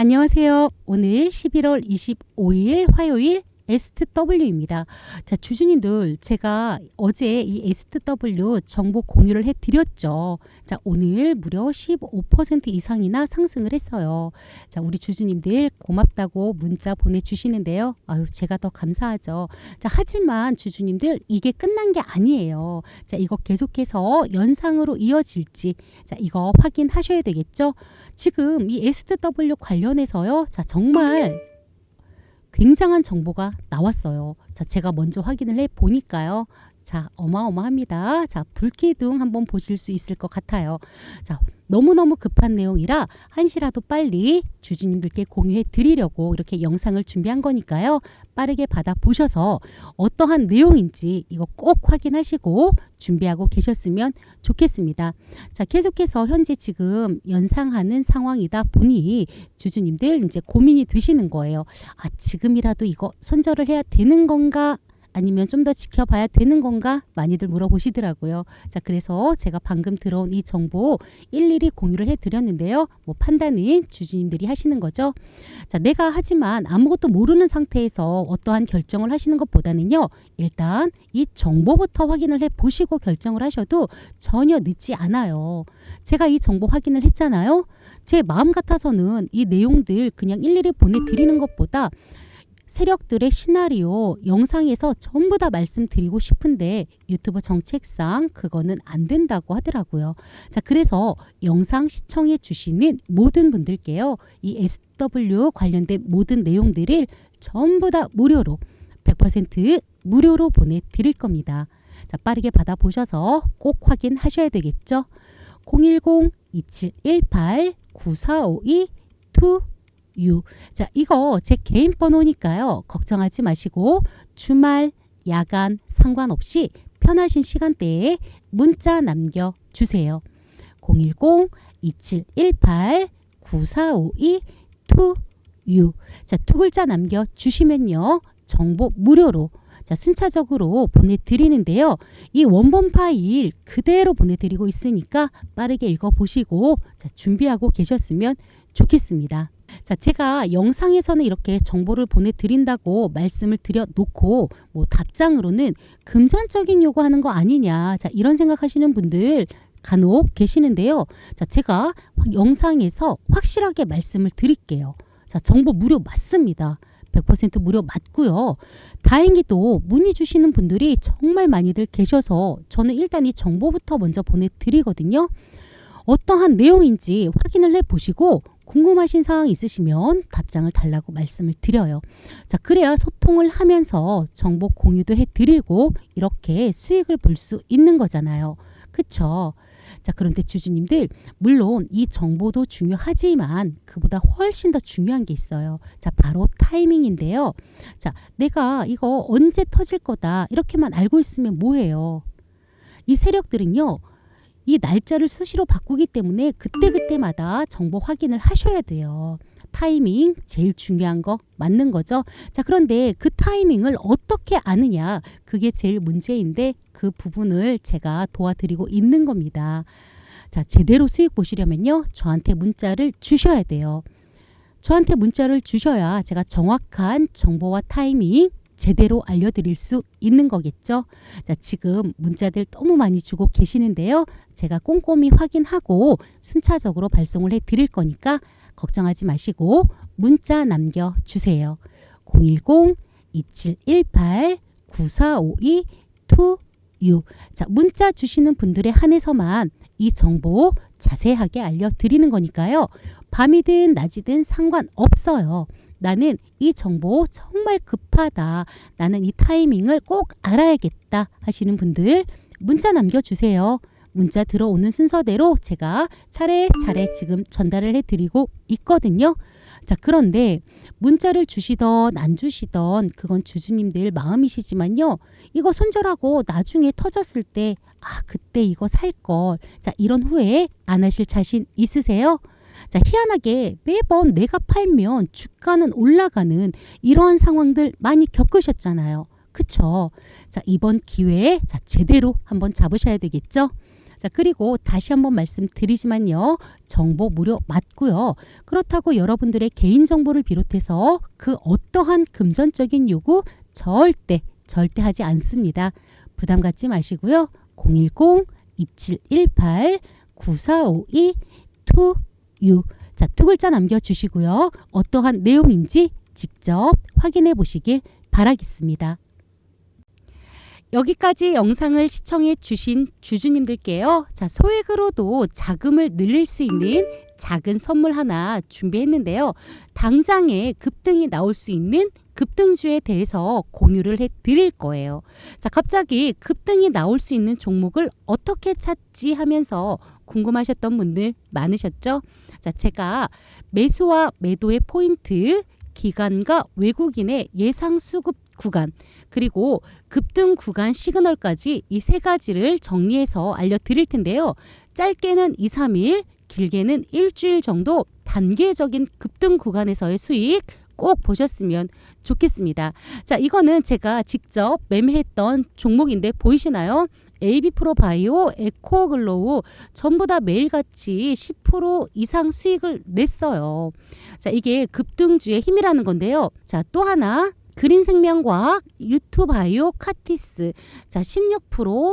안녕하세요. 오늘 11월 25일 화요일 STW입니다. 자, 주주님들, 제가 어제 이 STW 정보 공유를 해 드렸죠. 자, 오늘 무려 15% 이상이나 상승을 했어요. 자, 우리 주주님들 고맙다고 문자 보내 주시는데요. 아유, 제가 더 감사하죠. 자, 하지만 주주님들, 이게 끝난 게 아니에요. 자, 이거 계속해서 연상으로 이어질지, 자, 이거 확인하셔야 되겠죠. 지금 이 STW 관련해서요. 자, 정말 굉장한 정보가 나왔어요. 자, 제가 먼저 확인을 해 보니까요. 자, 어마어마합니다. 자, 불기둥 한번 보실 수 있을 것 같아요. 자, 너무너무 급한 내용이라 한시라도 빨리 주주님들께 공유해 드리려고 이렇게 영상을 준비한 거니까요. 빠르게 받아 보셔서 어떠한 내용인지 이거 꼭 확인하시고 준비하고 계셨으면 좋겠습니다. 자, 계속해서 현재 지금 연상하는 상황이다 보니 주주님들 이제 고민이 되시는 거예요. 아, 지금이라도 이거 손절을 해야 되는 건가? 아니면 좀 더 지켜봐야 되는 건가? 많이들 물어보시더라고요. 자, 그래서 제가 방금 들어온 이 정보 일일이 공유를 해드렸는데요. 뭐 판단은 주주님들이 하시는 거죠. 자, 내가 하지만 아무것도 모르는 상태에서 어떠한 결정을 하시는 것보다는요. 일단 이 정보부터 확인을 해 보시고 결정을 하셔도 전혀 늦지 않아요. 제가 이 정보 확인을 했잖아요. 제 마음 같아서는 이 내용들 그냥 일일이 보내드리는 것보다 세력들의 시나리오 영상에서 전부 다 말씀드리고 싶은데 유튜브 정책상 그거는 안 된다고 하더라고요. 자, 그래서 영상 시청해 주시는 모든 분들께요. 이 SW 관련된 모든 내용들을 전부 다 무료로 100% 무료로 보내 드릴 겁니다. 자, 빠르게 받아 보셔서 꼭 확인하셔야 되겠죠? 010-2718-9452 2 자, 이거 제 개인 번호니까요. 걱정하지 마시고 주말, 야간 상관없이 편하신 시간대에 문자 남겨 주세요. 010-2718-9452 2 자, 두 글자 남겨 주시면요. 정보 무료로 자, 순차적으로 보내드리는데요. 이 원본 파일 그대로 보내드리고 있으니까 빠르게 읽어보시고 자, 준비하고 계셨으면 좋겠습니다. 자, 제가 영상에서는 이렇게 정보를 보내드린다고 말씀을 드려놓고 뭐 답장으로는 금전적인 요구하는 거 아니냐. 자, 이런 생각하시는 분들 간혹 계시는데요. 자, 제가 영상에서 확실하게 말씀을 드릴게요. 자, 정보 무료 맞습니다. 100% 무료 맞고요. 다행히도 문의 주시는 분들이 정말 많이들 계셔서 저는 일단 이 정보부터 먼저 보내드리거든요. 어떠한 내용인지 확인을 해 보시고 궁금하신 사항 있으시면 답장을 달라고 말씀을 드려요. 자, 그래야 소통을 하면서 정보 공유도 해 드리고 이렇게 수익을 볼 수 있는 거잖아요. 그쵸? 자, 그런데 주주님들, 물론 이 정보도 중요하지만 그보다 훨씬 더 중요한 게 있어요. 자, 바로 타이밍인데요. 자, 내가 이거 언제 터질 거다. 이렇게만 알고 있으면 뭐해요? 이 세력들은요, 이 날짜를 수시로 바꾸기 때문에 그때그때마다 정보 확인을 하셔야 돼요. 타이밍 제일 중요한 거 맞는 거죠. 자, 그런데 그 타이밍을 어떻게 아느냐? 그게 제일 문제인데 그 부분을 제가 도와드리고 있는 겁니다. 자, 제대로 수익 보시려면요. 저한테 문자를 주셔야 돼요. 저한테 문자를 주셔야 제가 정확한 정보와 타이밍 제대로 알려드릴 수 있는 거겠죠. 자, 지금 문자들 너무 많이 주고 계시는데요. 제가 꼼꼼히 확인하고 순차적으로 발송을 해 드릴 거니까 걱정하지 마시고 문자 남겨 주세요. 010-2718-9452 2 자, 문자 주시는 분들에 한해서만 이 정보 자세하게 알려드리는 거니까요. 밤이든 낮이든 상관없어요. 나는 이 정보 정말 급하다. 나는 이 타이밍을 꼭 알아야겠다 하시는 분들 문자 남겨주세요. 문자 들어오는 순서대로 제가 차례차례 지금 전달을 해드리고 있거든요. 자, 그런데 문자를 주시던 안 주시던 그건 주주님들 마음이시지만요. 이거 손절하고 나중에 터졌을 때, 아, 그때 이거 살 걸. 자, 이런 후에 안 하실 자신 있으세요? 자, 희한하게 매번 내가 팔면 주가는 올라가는 이러한 상황들 많이 겪으셨잖아요. 그쵸? 자, 이번 기회에 자, 제대로 한번 잡으셔야 되겠죠? 자, 그리고 다시 한번 말씀드리지만요. 정보 무료 맞고요. 그렇다고 여러분들의 개인 정보를 비롯해서 그 어떠한 금전적인 요구 절대 절대 하지 않습니다. 부담 갖지 마시고요. 010-2718-9452 2 유 자, 두 글자 남겨 주시고요. 어떠한 내용인지 직접 확인해 보시길 바라겠습니다. 여기까지 영상을 시청해 주신 주주님들께요. 자, 소액으로도 자금을 늘릴 수 있는 작은 선물 하나 준비했는데요. 당장에 급등이 나올 수 있는 급등주에 대해서 공유를 해 드릴 거예요. 자, 갑자기 급등이 나올 수 있는 종목을 어떻게 찾지 하면서 궁금하셨던 분들 많으셨죠? 자, 제가 매수와 매도의 포인트, 기간과 외국인의 예상 수급 구간, 그리고 급등 구간 시그널까지 이 세 가지를 정리해서 알려드릴 텐데요. 짧게는 2, 3일, 길게는 일주일 정도 단계적인 급등 구간에서의 수익 꼭 보셨으면 좋겠습니다. 자, 이거는 제가 직접 매매했던 종목인데 보이시나요? AB 프로바이오, 에코글로우 전부 다 매일같이 10% 이상 수익을 냈어요. 자, 이게 급등주의 힘이라는 건데요. 자, 또 하나 그린 생명과학, 유투바이오, 카티스. 자, 16%,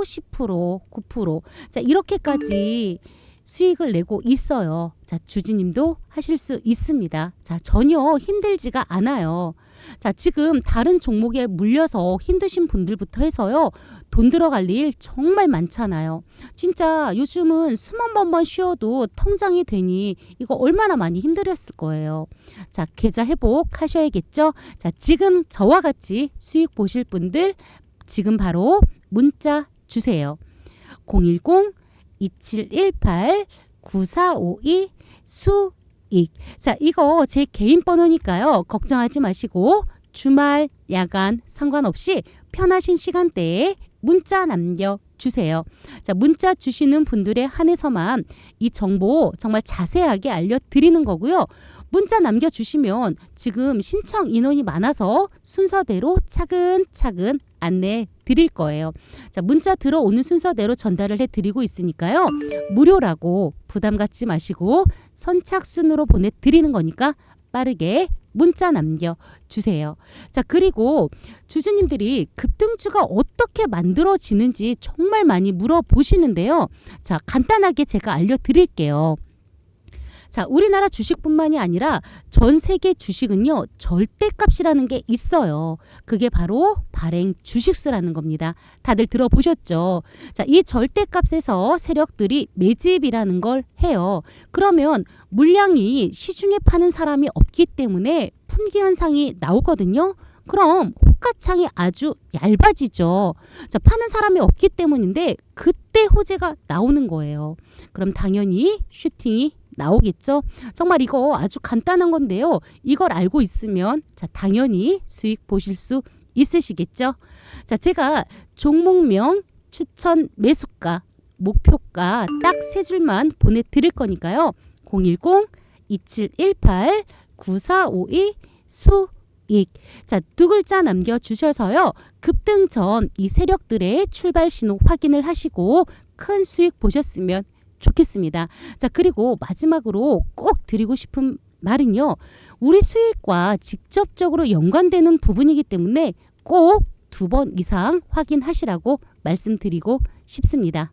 10%, 9%. 자, 이렇게까지 수익을 내고 있어요. 자, 주주님도 하실 수 있습니다. 자, 전혀 힘들지가 않아요. 자, 지금 다른 종목에 물려서 힘드신 분들부터 해서요. 돈 들어갈 일 정말 많잖아요. 진짜 요즘은 수만 번만 쉬어도 통장이 되니 이거 얼마나 많이 힘들었을 거예요. 자, 계좌 회복 하셔야겠죠? 자, 지금 저와 같이 수익 보실 분들 지금 바로 문자 주세요. 010 2718 9452 수 익. 자, 이거 제 개인 번호니까요. 걱정하지 마시고 주말, 야간 상관없이 편하신 시간대에 문자 남겨 주세요. 자, 문자 주시는 분들에 한해서만 이 정보 정말 자세하게 알려 드리는 거고요. 문자 남겨 주시면 지금 신청 인원이 많아서 순서대로 차근차근 안내 드릴 거예요. 자, 문자 들어오는 순서대로 전달을 해 드리고 있으니까요. 무료라고 부담 갖지 마시고 선착순으로 보내 드리는 거니까 빠르게 문자 남겨 주세요. 자, 그리고 주주님들이 급등주가 어떻게 만들어지는지 정말 많이 물어보시는데요. 자, 간단하게 제가 알려 드릴게요. 자, 우리나라 주식뿐만이 아니라 전 세계 주식은요, 절대값이라는 게 있어요. 그게 바로 발행 주식수라는 겁니다. 다들 들어보셨죠? 자, 이 절대값에서 세력들이 매집이라는 걸 해요. 그러면 물량이 시중에 파는 사람이 없기 때문에 품귀 현상이 나오거든요. 그럼 호가창이 아주 얇아지죠. 자, 파는 사람이 없기 때문인데 그때 호재가 나오는 거예요. 그럼 당연히 슈팅이 나오겠죠. 정말 이거 아주 간단한 건데요. 이걸 알고 있으면 자, 당연히 수익 보실 수 있으시겠죠. 자, 제가 종목명, 추천 매수가, 목표가 딱 세 줄만 보내 드릴 거니까요. 010 2718 9452 수익. 자, 두 글자 남겨 주셔서요. 급등 전 이 세력들의 출발 신호 확인을 하시고 큰 수익 보셨으면 좋겠습니다. 자, 그리고 마지막으로 꼭 드리고 싶은 말은요. 우리 수익과 직접적으로 연관되는 부분이기 때문에 꼭 두 번 이상 확인하시라고 말씀드리고 싶습니다.